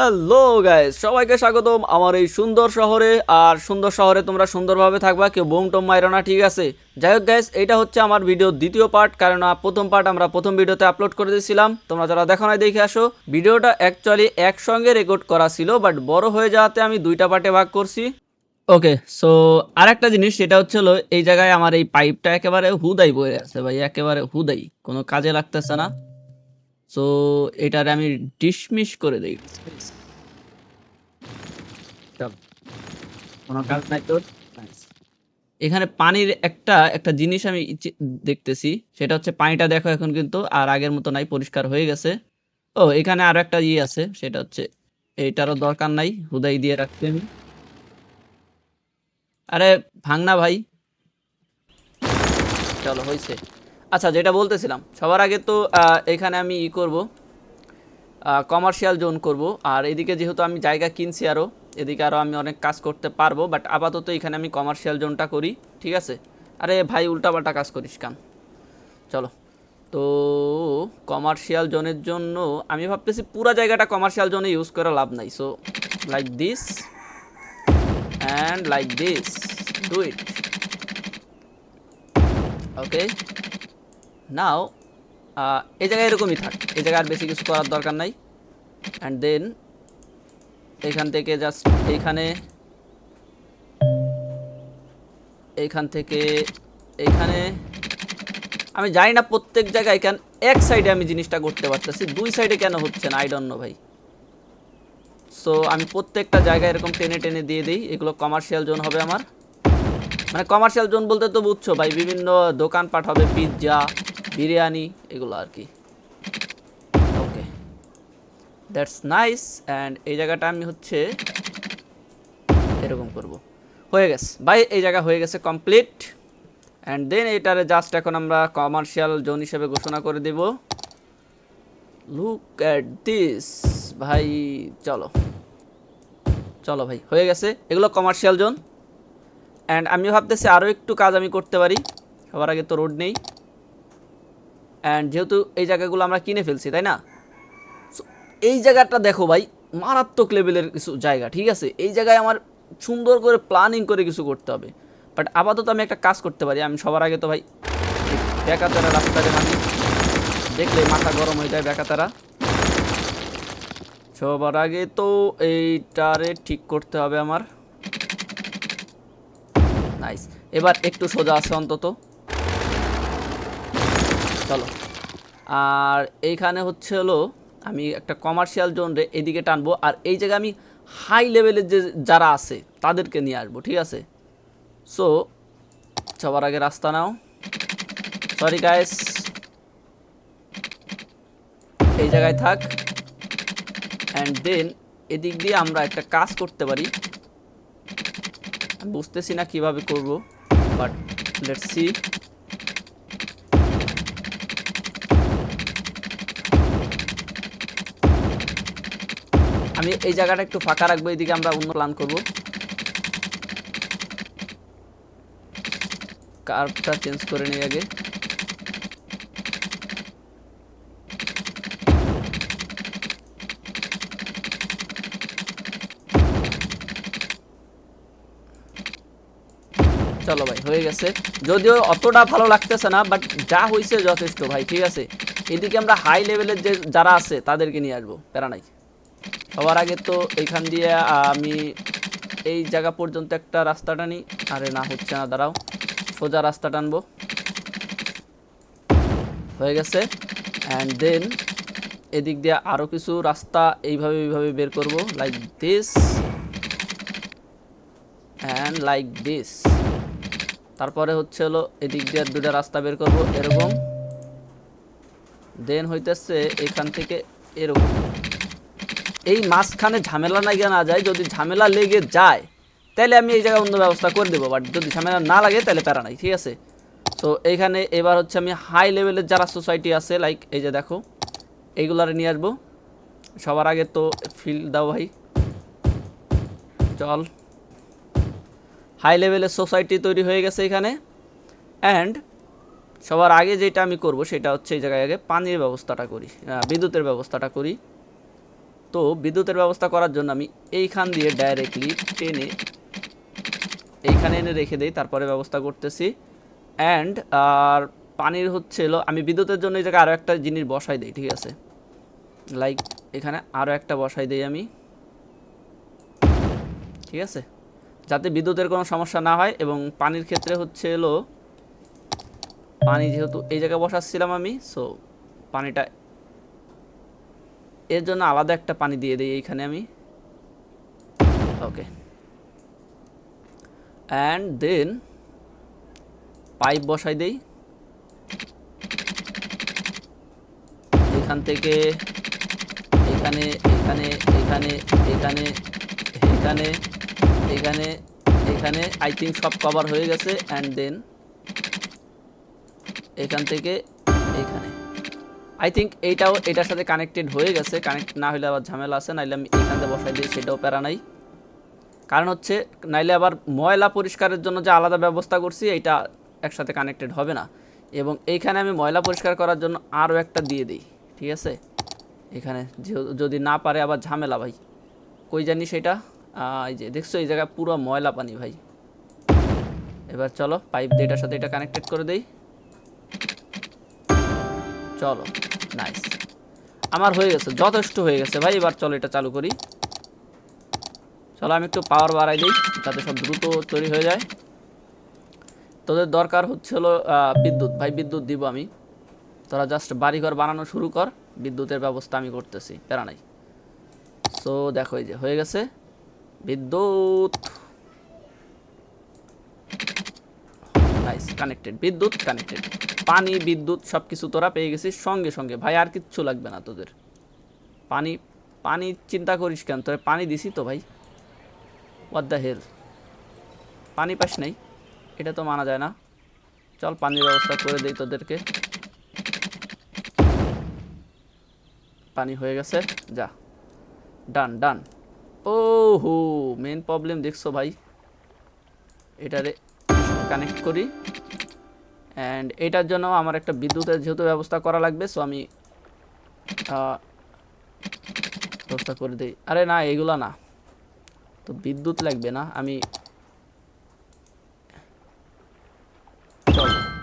Hello guys সবাইকে স্বাগতম আমার এই সুন্দর শহরে। আর সুন্দর শহরে তোমরা সুন্দরভাবে থাকবা, কেউ বোম টোম মাইরো না, ঠিক আছে? যাই হোক গাইস এটা হচ্ছে আমার ভিডিওর দ্বিতীয় পার্ট কারণ প্রথম পার্ট আমরা প্রথম ভিডিওতে আপলোড করে দিয়েছিলাম। তোমরা যারা দেখো নাই, দেখে আসো। ভিডিওটা অ্যাকচুয়ালি একসঙ্গে রেকর্ড করা ছিল বাট বড় হয়ে যাওয়াতে আমি দুইটা পার্টে ভাগ করছি। ওকে সো আরেকটা জিনিস, সেটা হচ্ছে হলো, এই জায়গায় আমার এই পাইপটা একেবারে হুদাই বয়ে আছে, ভাই, একেবারে হুদাই। কোনো কাজে লাগতেছে না। সো এটারে আমি ডিসমিস করে দিই। চল। কোনো কাজ নাই তোর? এখানে পানির একটা একটা জিনিস আমি দেখতেছি সেটা হচ্ছে পানিটা দেখো এখন কিন্তু আর আগের মতো নাই পরিষ্কার হয়ে গেছে। ও এখানে আরও একটা ইয়ে আছে সেটা হচ্ছে এইটারও দরকার নাই হুদাই দিয়ে রাখছি আমি। আরে ভাঙনা ভাই। চলো হয়েছে আচ্ছা যেটা বলতেছিলাম, সবার আগে তো এখানে আমি ই করব কমার্শিয়াল জোন করব, আর এদিকে যেহেতু আমি জায়গা কিনছি আরও এদিকে আরও আমি অনেক কাজ করতে পারব বাট আপাতত এখানে আমি কমার্শিয়াল জোনটা করি, ঠিক আছে? আরে ভাই, উল্টাপাল্টা কাজ করিস কান? চলো। তো কমার্শিয়াল জোনের জন্য আমি ভাবতেছি পুরো জায়গাটা কমার্শিয়াল জোনে ইউজ করে লাভ নাই so like this and like this do it okay now এই জায়গায় এরকমই থাক। এই জায়গায় আর বেশি কিছু করার দরকার নাই। অ্যান্ড দেন এইখান থেকে জাস্ট এইখানে, এইখান থেকে এইখানে। আমি জানি না প্রত্যেক জায়গায় কেন, এক সাইডে আমি জিনিসটা করতে পারতেছি, দুই সাইডে কেন হচ্ছে না আই ডোন্ট নো ভাই। সো আমি প্রত্যেকটা জায়গায় এরকম টেনে টেনে দিয়ে দিই, এগুলো কমার্শিয়াল জোন হবে আমার। মানে কমার্শিয়াল জোন বলতে তো বুঝছ ভাই, বিভিন্ন দোকানপাট হবে পিৎজা বিরিয়ানি, এগুলো আর কি। ওকে দ্যাটস নাইস অ্যান্ড এই জায়গাটা আমি হচ্ছে এরকম করব। হয়ে গেছে। ভাই, এই জায়গা হয়ে গেছে কমপ্লিট অ্যান্ড দেন এটারে জাস্ট এখন আমরা কমার্শিয়াল জোন হিসেবে ঘোষণা করে দেব। লুক অ্যাট দিস ভাই, চলো। চলো ভাই, হয়ে গেছে। এগুলো কমার্শিয়াল জোন অ্যান্ড আমি ভাবতেছি আরও একটু কাজ আমি করতে পারি। সবার আগে তো রোড নেই। অ্যান্ড যেহেতু এই জায়গাগুলো আমরা কিনে ফেলছি, তাই না? এই জায়গাটা দেখো ভাই, মারাত্মক লেভেলের কিছু জায়গা, ঠিক আছে? এই জায়গায় আমার সুন্দর করে প্ল্যানিং করে কিছু করতে হবে। বাট আপাতত আমি একটা কাজ করতে পারি, আমি সবার আগে তো ভাই বেকাতারা রাস্তাতে মানে দেখলে মাথা গরম হয়ে যায় বেকাতারা। সবার আগে তো এইটারে ঠিক করতে হবে আমার। নাইস এবার একটু সোজা আছে অন্তত। চলো। আর এইখানে হচ্ছে হলো, আমি একটা কমার্শিয়াল জোন রে এদিকে টানবো, আর এই জায়গায় আমি হাই লেভেলের যে যারা আছে, তাদেরকে নিয়ে আসব, ঠিক আছে? সো সবার আগে রাস্তা নাও। সরি গাইস এই জায়গায় থাক। অ্যান্ড দেন এদিক দিয়ে আমরা একটা কাজ করতে পারি। বুঝতেছি না কীভাবে করব বাট লেটস সি আমি এই জায়গাটা একটু ফাঁকা রাখব, এদিকে আমরা অন্য প্ল্যান করব। কার্ভটা চেঞ্জ করে নিই আগে। চলো ভাই, হয়ে গেছে। যদিও অতটা ভালো লাগতেছে না বাট যা হয়েছে যথেষ্ট ভাই, ঠিক আছে। এদিকে আমরা হাই লেভেলের যে যারা আছে, তাদেরকে নিয়ে আসব প্যারা নাই সবার আগে তো এইখান দিয়ে আমি এই জায়গা পর্যন্ত একটা রাস্তা টানি। আরে না, হচ্ছে না, দাঁড়াও। সোজা রাস্তা টানবো। হয়ে গেছে। অ্যান্ড দেন এদিক দিয়ে আরও কিছু রাস্তা এইভাবে এইভাবে বের করব। Like this and like this তারপরে হচ্ছে হলো এদিক দিয়ে দুটা রাস্তা বের করব, এরকম। দেন হইতেছে এখান থেকে এরকম। এই মাঝখানে ঝামেলা না না যায়, যদি ঝামেলা লেগে যায়, তাহলে আমি এই জায়গায় অন্য ব্যবস্থা করে দেবো। বাট যদি ঝামেলা না লাগে, তাহলে প্যারা নাই, ঠিক আছে? তো এইখানে এবার হচ্ছে আমি হাই লেভেলের যারা সোসাইটি আছে লাইক এই যে দেখো এইগুলারে নিয়ে আসব। সবার আগে তো ফিল দাও ভাই। চল। হাই লেভেলের সোসাইটি তৈরি হয়ে গেছে এখানে। অ্যান্ড সবার আগে যেটা আমি করব, সেটা হচ্ছে এই জায়গায় আগে পানির ব্যবস্থাটা করি বিদ্যুতের ব্যবস্থাটা করি। তো বিদ্যুতের ব্যবস্থা করার জন্য আমি এইখান দিয়ে ডাইরেক্টলি টেনে এইখানে এনে রেখে দেই, তারপরে ব্যবস্থা করতেছি। অ্যান্ড আর পানির হচ্ছে হলো, আমি বিদ্যুতের জন্য এই জায়গায় আরও একটা জিনিস বসাই দিই, ঠিক আছে? লাইক এখানে আরও একটা বসাই দিই আমি। ঠিক আছে? যাতে বিদ্যুতের কোনো সমস্যা না হয় এবং পানির ক্ষেত্রে হচ্ছে এলো পানি যেহেতু এই জায়গায় বসাচ্ছিলাম আমি সো পানিটা এর জন্য আলাদা একটা পানি দিয়ে দিই এইখানে আমি। ওকে অ্যান্ড দেন পাইপ বসাই দেই। এখান থেকে এখানে এখানে এখানে এখানে এখানে এখানে এখানে আই থিঙ্ক সব কভার হয়ে গেছে। অ্যান্ড দেন এখান থেকে এখানে। আই থিঙ্ক এইটাও এটার সাথে কানেক্টেড হয়ে গেছে। কানেক্ট না হলে আবার ঝামেলা আছে, নাইলে আমি এখান থেকে বসাই দিই, সেটাও প্যারা নাই। কারণ হচ্ছে, নাইলে আবার ময়লা পরিষ্কারের জন্য যে আলাদা ব্যবস্থা করছি, এইটা একসাথে কানেক্টেড হবে না। এবং এইখানে আমি ময়লা পরিষ্কার করার জন্য আরও একটা দিয়ে দিই, ঠিক আছে? এখানে যদি না পারে আবার ঝামেলা ভাই। কই জানি সেটা? এই যে, দেখছ এই জায়গায় পুরো ময়লা পানি ভাই। এবার চলো পাইপ দিয়ে এটার সাথে এটা কানেক্টেড করে দেই। চলো নাইস আমার হয়ে গেছে, যথেষ্ট হয়ে গেছে ভাই, এবার চলো এটা চালু করি। চলো, আমি একটু পাওয়ার বাড়াই দিই, যাতে সব দ্রুত তৈরি হয়ে যায়। তোদের দরকার হচ্ছে হলো বিদ্যুৎ। ভাই, বিদ্যুৎ দিব আমি। তোরা জাস্ট বাড়িঘর বানানো শুরু কর, বিদ্যুতের ব্যবস্থা আমি করতেছি, প্যারা নাই। সো দেখো এই যে, হয়ে গেছে। বিদ্যুৎ! নাইস কানেক্টেড বিদ্যুৎ কানেক্টেড পানি, বিদ্যুৎ সব কিছু তোরা পেয়ে গেছিস সঙ্গে সঙ্গে। ভাই, আর কিচ্ছু লাগবে না তোদের। পানি পানি চিন্তা করিস কেন? তোর পানি দিছি তো ভাই। হোয়াট দ্য হেল পানি পাস নেই। এটা তো মানা যায় না। চল পানির ব্যবস্থা করে দেই তোদেরকে। পানি হয়ে গেছে। যা। ডান ডান ও হো মেন প্রবলেম দেখছ ভাই। এটারে কানেক্ট করি। অ্যান্ড এটার জন্য আমার একটা বিদ্যুতের যেহেতু ব্যবস্থা করা লাগবে সো আমি ব্যবস্থা করে দিই। আরে না, এগুলা না। তো বিদ্যুৎ লাগবে না, আমি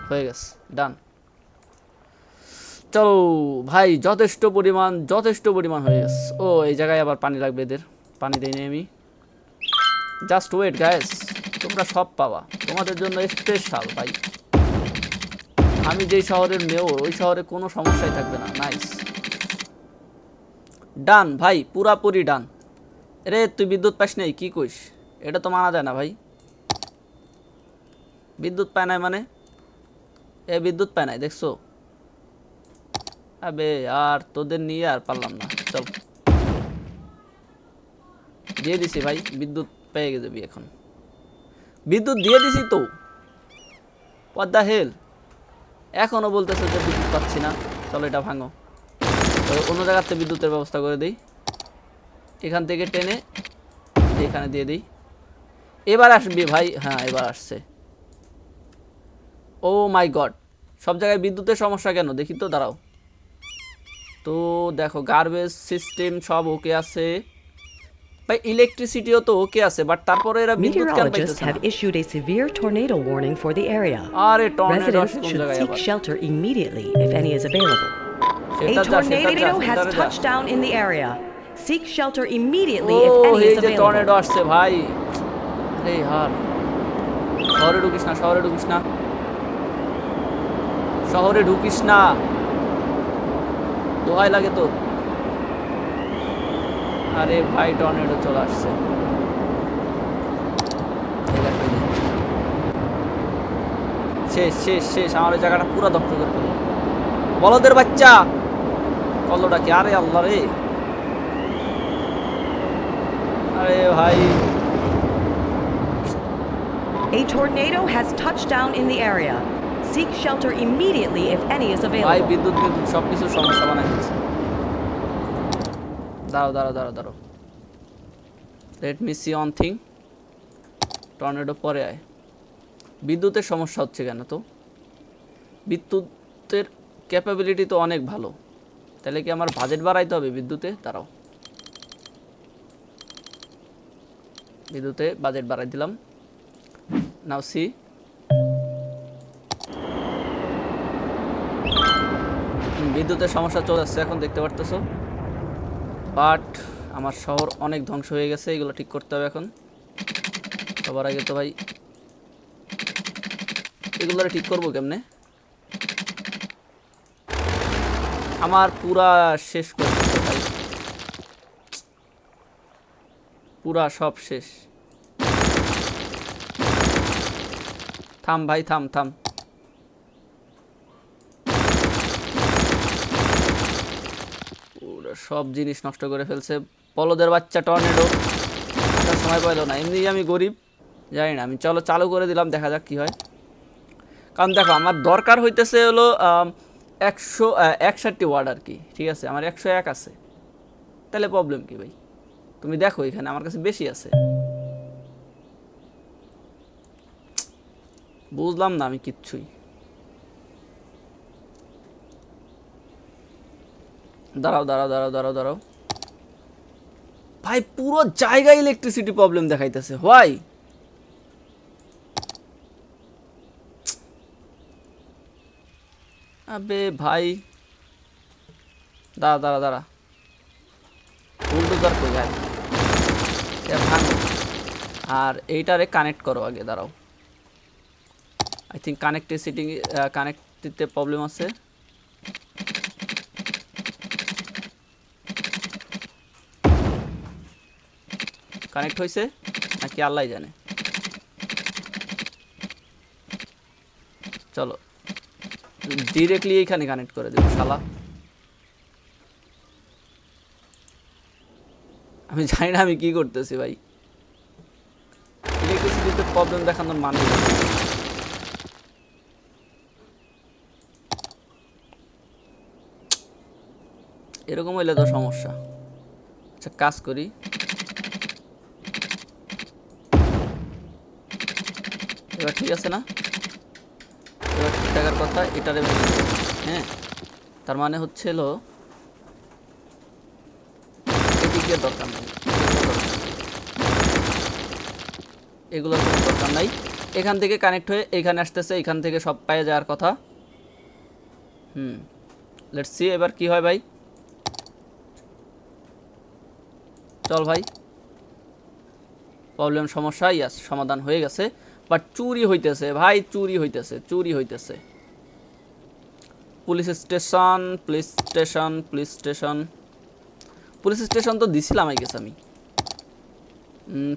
হয়ে গেছে ডান চলো, ভাই, যথেষ্ট পরিমাণ যথেষ্ট পরিমাণ হয়ে গেছে। ও, এই জায়গায় আবার পানি লাগবে এদের। পানি দিইনি আমি। জাস্ট ওয়েট গ্যাস তোমরা সব পাবা। তোমাদের জন্য স্পেশাল ভাই। আমি যেই শহরের মেয়র ওই শহরে কোনো সমস্যাই থাকবে না। নাইস ডান ভাই, পুরাপুরি ডান রে তুই বিদ্যুৎ পাস নেই, কি কইস? এটা তো মানা যায় না, ভাই। বিদ্যুৎ পায় নাই মানে? এ, বিদ্যুৎ পায় নাই, দেখছ? আবে, আর তোদের নিয়ে আর পারলাম না। চল। দিয়ে দিছি, ভাই, বিদ্যুৎ পেয়ে যাবি এখন। বিদ্যুৎ দিয়ে দিছি তো। দ্য হেল এখনও বলতেছে যে বিদ্যুৎ পাচ্ছি না। চলো এটা ভাঙো। অন্য জায়গাতে বিদ্যুতের ব্যবস্থা করে দিই। এখান থেকে টেনে এখানে দিয়ে দিই। এবার আসবি ভাই। হ্যাঁ এবার আসছে। Oh my God. সব জায়গায় বিদ্যুতের সমস্যা কেন? দেখি তো, দাঁড়াও। তো দেখো গার্বেজ সিস্টেম সব ওকে আছে। ভাই ইলেকট্রিসিটিও তো ওকে আছে বাট তারপরে এরা বিদ্যুৎ কেন পাইতেছে have issued a severe tornado warning for the area. আরে tornado Residents should seek shelter immediately if any is available. A tornado has touched down in the area. Seek shelter immediately if any is যে tornado আসছে ভাই এই হার শহরে ঢুকিস না শহরে ঢুকিস না শহরে ঢুকিস না দোহাই লাগে তো আরে ভাই টর্নেডো চলে আসছে। শেষ শেষ শেষ। আমার ওই জায়গাটা পুরো দখল করে ফেলল। বলদের বাচ্চা! কল্লোটা কি? আরে আল্লাহ রে! আরে ভাই! A tornado has touched down in the area. Seek shelter immediately if any is ভাই available. বিদ্যুৎ বিদ্যুৎ সব কিছু সমস্যা বানাই দিচ্ছে। দাঁড়াও দাঁড়াও দাঁড়াও দাঁড়াও। Let me see one thing tornado পরে আয়। বিদ্যুতের সমস্যা হচ্ছে কেন তো? বিদ্যুতের ক্যাপাবিলিটি তো অনেক ভালো। তাহলে কি আমার বাজেট বাড়াইতে হবে বিদ্যুতে? দাঁড়াও। বিদ্যুতে বাজেট বাড়াই দিলাম। নাও সি বিদ্যুতের সমস্যা চলে আসছে, এখন দেখতে পারতেছো? বাট আমার শহর অনেক ধ্বংস হয়ে গেছে, এগুলো ঠিক করতে হবে এখন। সবার আগে তো ভাই এগুলো ঠিক করব কেমনে? আমার পুরা শেষ করে দিচ্ছে ভাই। পুরা সব শেষ। থাম ভাই, থাম থাম পুরো সব জিনিস নষ্ট করে ফেলছে। পলদের বাচ্চা টর্নেডো। সময় পাইলো না। এমনি আমি গরিব, জানি না। আমি চলো চালু করে দিলাম, দেখা যাক কি হয়। কারণ দেখো, আমার দরকার হইতেছে হলো একশো একষট্টি ওয়ার্ড আর কি, ঠিক আছে? আমার একশো এক আছে। তাহলে প্রবলেম কি ভাই? তুমি দেখো এখানে, আমার কাছে বেশি আছে। বুঝলাম না আমি কিচ্ছুই। দাঁড়াও দাঁড়াও দাঁড়াও দাঁড়াও দাঁড়াও। ভাই, পুরো জায়গায় ইলেকট্রিসিটি প্রবলেম দেখাইতেছে। হোয়াই? আবে ভাই। দাঁড়া দাঁড়া দাঁড়া। বুলডোজার কই যায় আর এইটারে কানেক্ট করো আগে, দাঁড়াও। আই থিঙ্ক কানেক্টিসিটি কানেক্টিতে প্রবলেম আছে। কানেক্ট হয়েছে নাকি আল্লাহ জানে? চলো ডিরেক্টলি এইখানে কানেক্ট করে দেবো, শালা। আমি জানি না আমি কি করতেছি ভাই। ইলেকট্রিসিটিতে প্রবলেম দেখানোর মানে এরকম হইলে তো সমস্যা। আচ্ছা কাজ করি। এবার ঠিক আছে না? এবার ঠিক থাকার কথা এটারে হ্যাঁ তার মানে হচ্ছে হলো এদিকে দরকার নেই। এগুলোর কোনো দরকার নাই। এখান থেকে কানেক্ট হয়ে এখানে আসতেছে, এখান থেকে সব পায়ে যাওয়ার কথা। হুম লেটস সি এবার কি হয় ভাই। চল ভাই। প্রবলেম সমস্যা ইয়াস সমাধান হয়ে গেছে। বাট চুরি হইতেছে, ভাই চুরি হইতেছে চুরি হইতেছে। Police station police station police station. Police station তো দিছিলাম, আই গেছে আমি।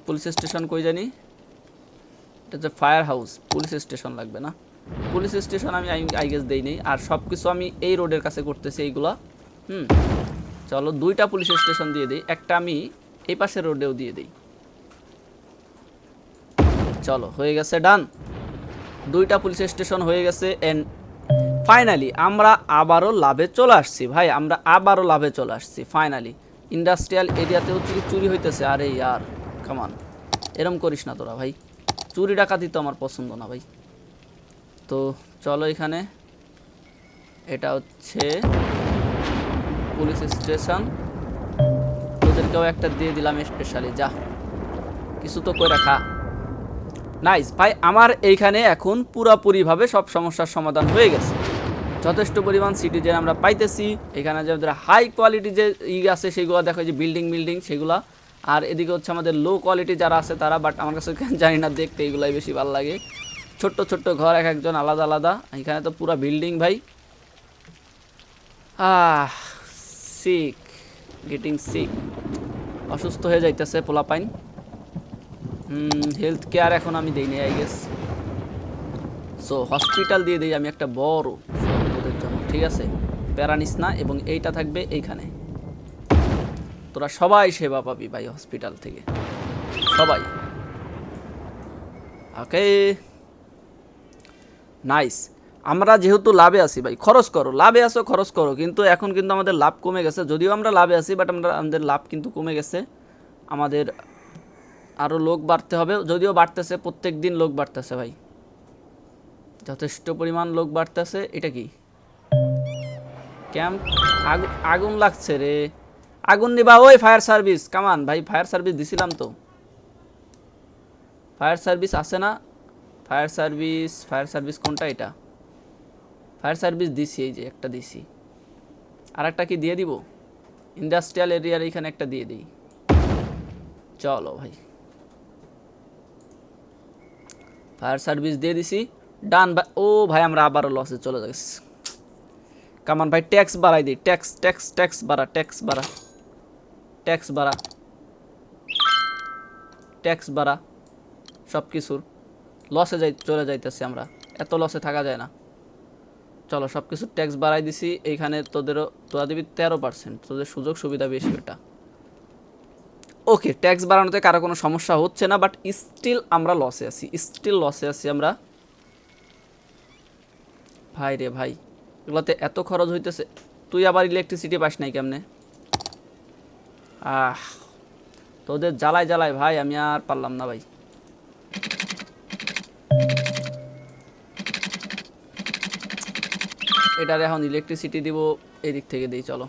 পুলিশ স্টেশন কই জানি? এটা হচ্ছে ফায়ার হাউস, পুলিশ স্টেশন লাগবে না। পুলিশ স্টেশন আমি আই গেস দেই নেই, আর সব কিছু আমি এই রোডের কাছে করতেছি এইগুলা। হুম, চলো দুইটা পুলিশ স্টেশন দিয়ে দিই, একটা আমি এই পাশের রোডেও দিয়ে দিই। চলো, হয়ে গেছে, ডান। দুইটা পুলিশ স্টেশন হয়ে গেছে এন্ড ফাইনালি আমরা আবারও লাভে চলে আসছি, ভাই। আমরা আবারও লাভে চলে আসছি ফাইনালি ইন্ডাস্ট্রিয়াল এরিয়াতেও চুরি চুরি হইতেছে, আরে ইয়ার কামান এরম করিস না তোরা, ভাই। চুরি ডাকাতি তো আমার পছন্দ না, ভাই। তো চলো এখানে। এটা হচ্ছে পুলিশ স্টেশন। তোদেরকেও একটা দিয়ে দিলাম স্পেশালি যা। কিছু তো করে রাখা নাইস ভাই, আমার এইখানে এখন পুরোপুরিভাবে সব সমস্যার সমাধান হয়ে গেছে। যথেষ্ট পরিমাণ সিটিজেন আমরা পাইতেছি, এখানে যে হাই কোয়ালিটি যে ই আছে, সেগুলো দেখো যে বিল্ডিং বিল্ডিং সেগুলা। আর এদিকে হচ্ছে আমাদের লো কোয়ালিটি যারা আছে তারা বাট আমার কাছে জানি না, দেখতে এগুলাই বেশি ভালো লাগে। ছোট্ট ছোট্ট ঘর এক একজন আলাদা আলাদা। এখানে তো পুরো বিল্ডিং ভাই। আহ সিক গেটিং সিক অসুস্থ হয়ে যাইতেছে পোলাপাইন। হেলথ কেয়ার এখন আমি দিইনি আই গেস সো হসপিটাল দিয়ে দিই আমি একটা বড় ওদের জন্য, ঠিক আছে? প্যারানিস না এবং এইটা থাকবে এইখানে। তোরা সবাই সেবা পাবি ভাই হসপিটাল থেকে। সবাই। ওকে নাইস আমরা যেহেতু লাভে আছি ভাই, খরচ করো, লাভে আসো খরচ করো, কিন্তু এখন কিন্তু আমাদের লাভ কমে গেছে, যদিও আমরা লাভে আছি বাট আমরা, আমাদের লাভ কিন্তু কমে গেছে। আমাদের আরও লোক বাড়তে হবে, যদিও বাড়তেছে প্রত্যেক দিন লোক বাড়তেছে ভাই। যথেষ্ট পরিমাণ লোক বাড়তেছে, এটা কি? ক্যাম্প আগুন লাগছে রে। আগুন নিবা, ওই ফায়ার সার্ভিস কামান ভাই, ফায়ার সার্ভিস দিছিলাম তো। ফায়ার সার্ভিস আছে না? ফায়ার সার্ভিস ফায়ার সার্ভিস কোনটা এটা? ফায়ার সার্ভিস দিছি, এই যে একটা দিছি। আর একটা কি দিয়ে দিব? ইন্ডাস্ট্রিয়াল এরিয়ার এখানে একটা দিয়ে দিই। চলো ভাই। ফায়ার সার্ভিস দিয়ে দিছি। ডান ভাই ও ভাই, আমরা আবারও লসে চলে যাচ্ছি। কামান ভাই ট্যাক্স বাড়াই দিই। ট্যাক্স ট্যাক্স ট্যাক্স বাড়া ট্যাক্স বাড়া। ট্যাক্স বাড়া। ট্যাক্স বাড়া। সব কিছুর। লসে যাই চলে যাইতেছি আমরা। এত লসে থাকা যায় না। চলো সব কিছু ট্যাক্স বাড়াই দিছি। এইখানে তোদেরও তোরা দিবি তেরো পার্সেন্ট তোদের সুযোগ সুবিধা বেশি এটা ওকে ট্যাক্স বাড়ানোতে কারও কোনো সমস্যা হচ্ছে না বাট স্টিল আমরা লসে আছি। স্টিল লসে আছি আমরা। ভাই রে ভাই, এগুলোতে এত খরচ হইতেছে। তুই আবার ইলেকট্রিসিটি পাস নাই কেমনে? আহ, তোদের জ্বালায় জ্বালায় ভাই, আমি আর পারলাম না ভাই। এটার এখন ইলেকট্রিসিটি দিব, এদিক থেকে দিই, চলো।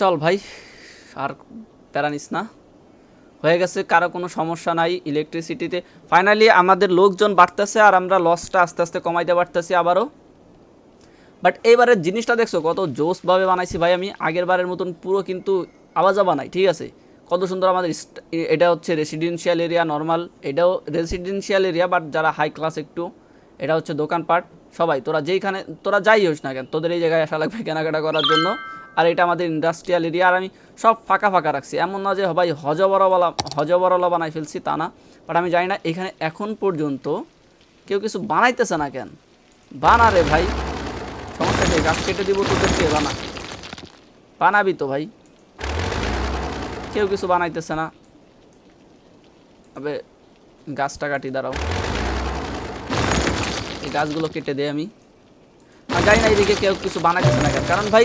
চল ভাই, আর প্যারা না। হয়ে গেছে, কারও কোনো সমস্যা নাই ইলেকট্রিসিটিতে ফাইনালি আমাদের লোকজন বাড়তেছে আর আমরা লসটা আস্তে আস্তে কমাইতে পারতেছি আবারও। বাট এইবারের জিনিসটা দেখছ, কত জোসভাবে বানাইছি ভাই আমি। আগের বারের মতন পুরো কিন্তু আওয়াজা বানাই, ঠিক আছে? কত সুন্দর আমাদের এটা হচ্ছে রেসিডেন্সিয়াল এরিয়া নর্মাল এটাও রেসিডেন্সিয়াল এরিয়া বাট যারা হাই ক্লাস একটু, এটা হচ্ছে দোকানপাট। সবাই, তোরা যেইখানে, তোরা যাই হোস না কেন, তোদের এই জায়গায় আসা লাগবে কেনাকাটা করার জন্য। আর এটা আমাদের ইন্ডাস্ট্রিয়াল এরিয়া আর আমি সব ফাঁকা ফাঁকা রাখছি। এমন না যে ভাই হজবরওয়ালা হজবরওয়ালা বানাই ফেলছি তা না। বাট আমি জানি না এখানে এখন পর্যন্ত কেউ কিছু বানাইতেছে না কেন। বানা রে ভাই। সমস্যা নেই গাছ কেটে দিব তোদেরকে বানা। বানাবি তো ভাই। কেউ কিছু বানাইতেছে না। তবে গাছটা কাটি দাঁড়াও। গাছগুলো কেটে দেয় আমি। আর জানি না এদিকে কেউ কিছু বানাইতেছে না কারণ ভাই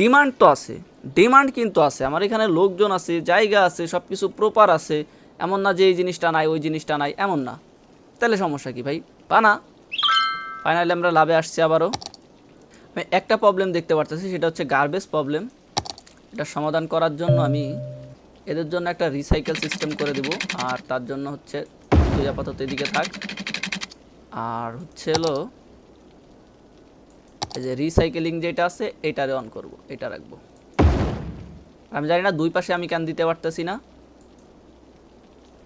ডিমান্ড তো আছে। ডিমান্ড কিন্তু আছে। আমার এখানে লোকজন আছে, জায়গা আছে সব কিছু প্রপার আছে। এমন না যে এই জিনিসটা নাই, ওই জিনিসটা নাই, এমন না। তাহলে সমস্যা কি ভাই? বানা। ফাইনালি আমরা লাভে আসছি আবারও। আমি একটা প্রবলেম দেখতে পারতেছি, সেটা হচ্ছে গার্বেজ প্রবলেম এটা সমাধান করার জন্য আমি এদের জন্য একটা রিসাইকেল সিস্টেম করে দেব। আর তার জন্য হচ্ছে, তুই আপাতত এদিকে থাক। আর হচ্ছে হলো, এই যে রিসাইকেলিং যেটা আছে, এটারে অন করব, এটা রাখব। আমি জানি না, দুই পাশে আমি কেন দিতে পারতেছি না।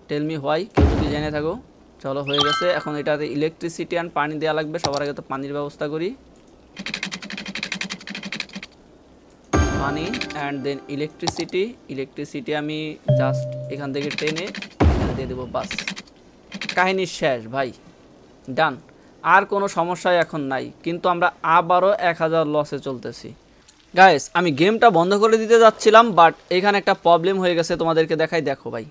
টেল মি হোয়াই কেউ যদি জেনে থাকো। চলো, হয়ে গেছে। এখন এটাতে ইলেকট্রিসিটি অ্যান্ড পানি দেওয়া লাগবে, সবার আগে তো পানির ব্যবস্থা করি। পানি অ্যান্ড দেন ইলেকট্রিসিটি ইলেকট্রিসিটি আমি জাস্ট এখান থেকে টেনে দিয়ে দেবো, বাস। কাহিনী শেষ, ভাই। ডান আর কোনো সমস্যাই এখন নাই, কিন্তু আমরা আবারও এক হাজার লসে চলতেছি। গাইস আমি গেমটা বন্ধ করে দিতে যাচ্ছিলাম বাট এখানে একটা প্রবলেম হয়ে গেছে, তোমাদেরকে দেখাই, দেখো ভাই।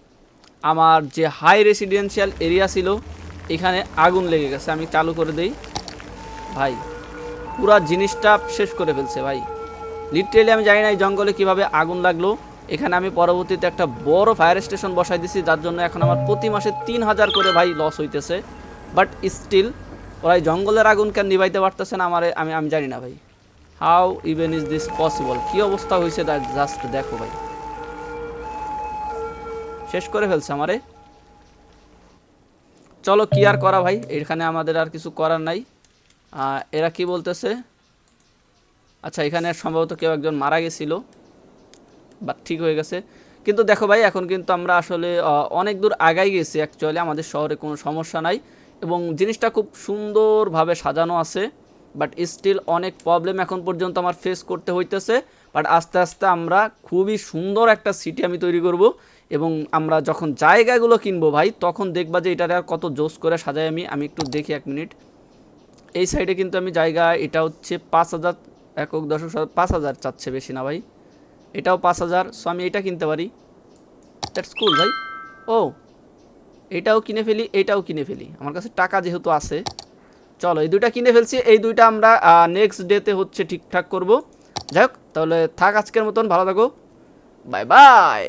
আমার যে হাই রেসিডেন্সিয়াল এরিয়া ছিল, এখানে আগুন লেগে গেছে, আমি চালু করে দিই। ভাই, পুরা জিনিসটা শেষ করে ফেলছে ভাই। লিটারেলি আমি জানি না এই জঙ্গলে কীভাবে আগুন লাগল। এখানে আমি পরবর্তীতে একটা বড় ফায়ার স্টেশন বসাই দিছি, যার জন্য এখন আমার প্রতি মাসে তিন হাজার করে ভাই লস হইতেছে। বাট স্টিল ওরা জঙ্গলের আগুন কেন নিভাইতে পারতেছে না আমার, আমি আমি জানি না ভাই। How even is this possible কী অবস্থা হয়েছে জাস্ট দেখো ভাই। শেষ করে ফেলছে আমারে। চলো কি আর করা ভাই, এখানে আমাদের আর কিছু করার নাই। এরা কি বলতেছে? আচ্ছা এখানে সম্ভবত কেউ একজন মারা গেছিল বা ঠিক হয়ে গেছে। কিন্তু দেখো ভাই, এখন কিন্তু আমরা আসলে অনেক দূর আগাই গেছি। অ্যাকচুয়ালি আমাদের শহরে কোনো সমস্যা নাই। এবং জিনিসটা খুব সুন্দরভাবে সাজানো আছে বাট স্টিল অনেক প্রবলেম এখন পর্যন্ত আমার ফেস করতে হইতেছে। বাট আস্তে আস্তে আমরা খুবই সুন্দর একটা সিটি আমি তৈরি করব এবং আমরা যখন জায়গাগুলো কিনবো ভাই, তখন দেখবা যে এটার আর কত জোস করে সাজাই আমি। আমি একটু দেখি এক মিনিট এই সাইডে কিন্তু আমি জায়গা, এটা হচ্ছে পাঁচ হাজার একক দশক পাঁচ হাজার চাচ্ছে বেশি না ভাই। এটাও পাঁচ হাজার সো আমি এটা কিনতে পারি। দ্যাটস কুল ভাই। ও এটাও কিনে ফেলি, এটাও কিনে ফেলি। আমার কাছে টাকা যেহেতু আছে, চলো এই দুইটা কিনে ফেলছি, এই দুইটা আমরা নেক্সট ডেতে হচ্ছে ঠিকঠাক করব। যাই হোক, তাহলে থাক আজকের মতন, ভালো থাকো। Bye bye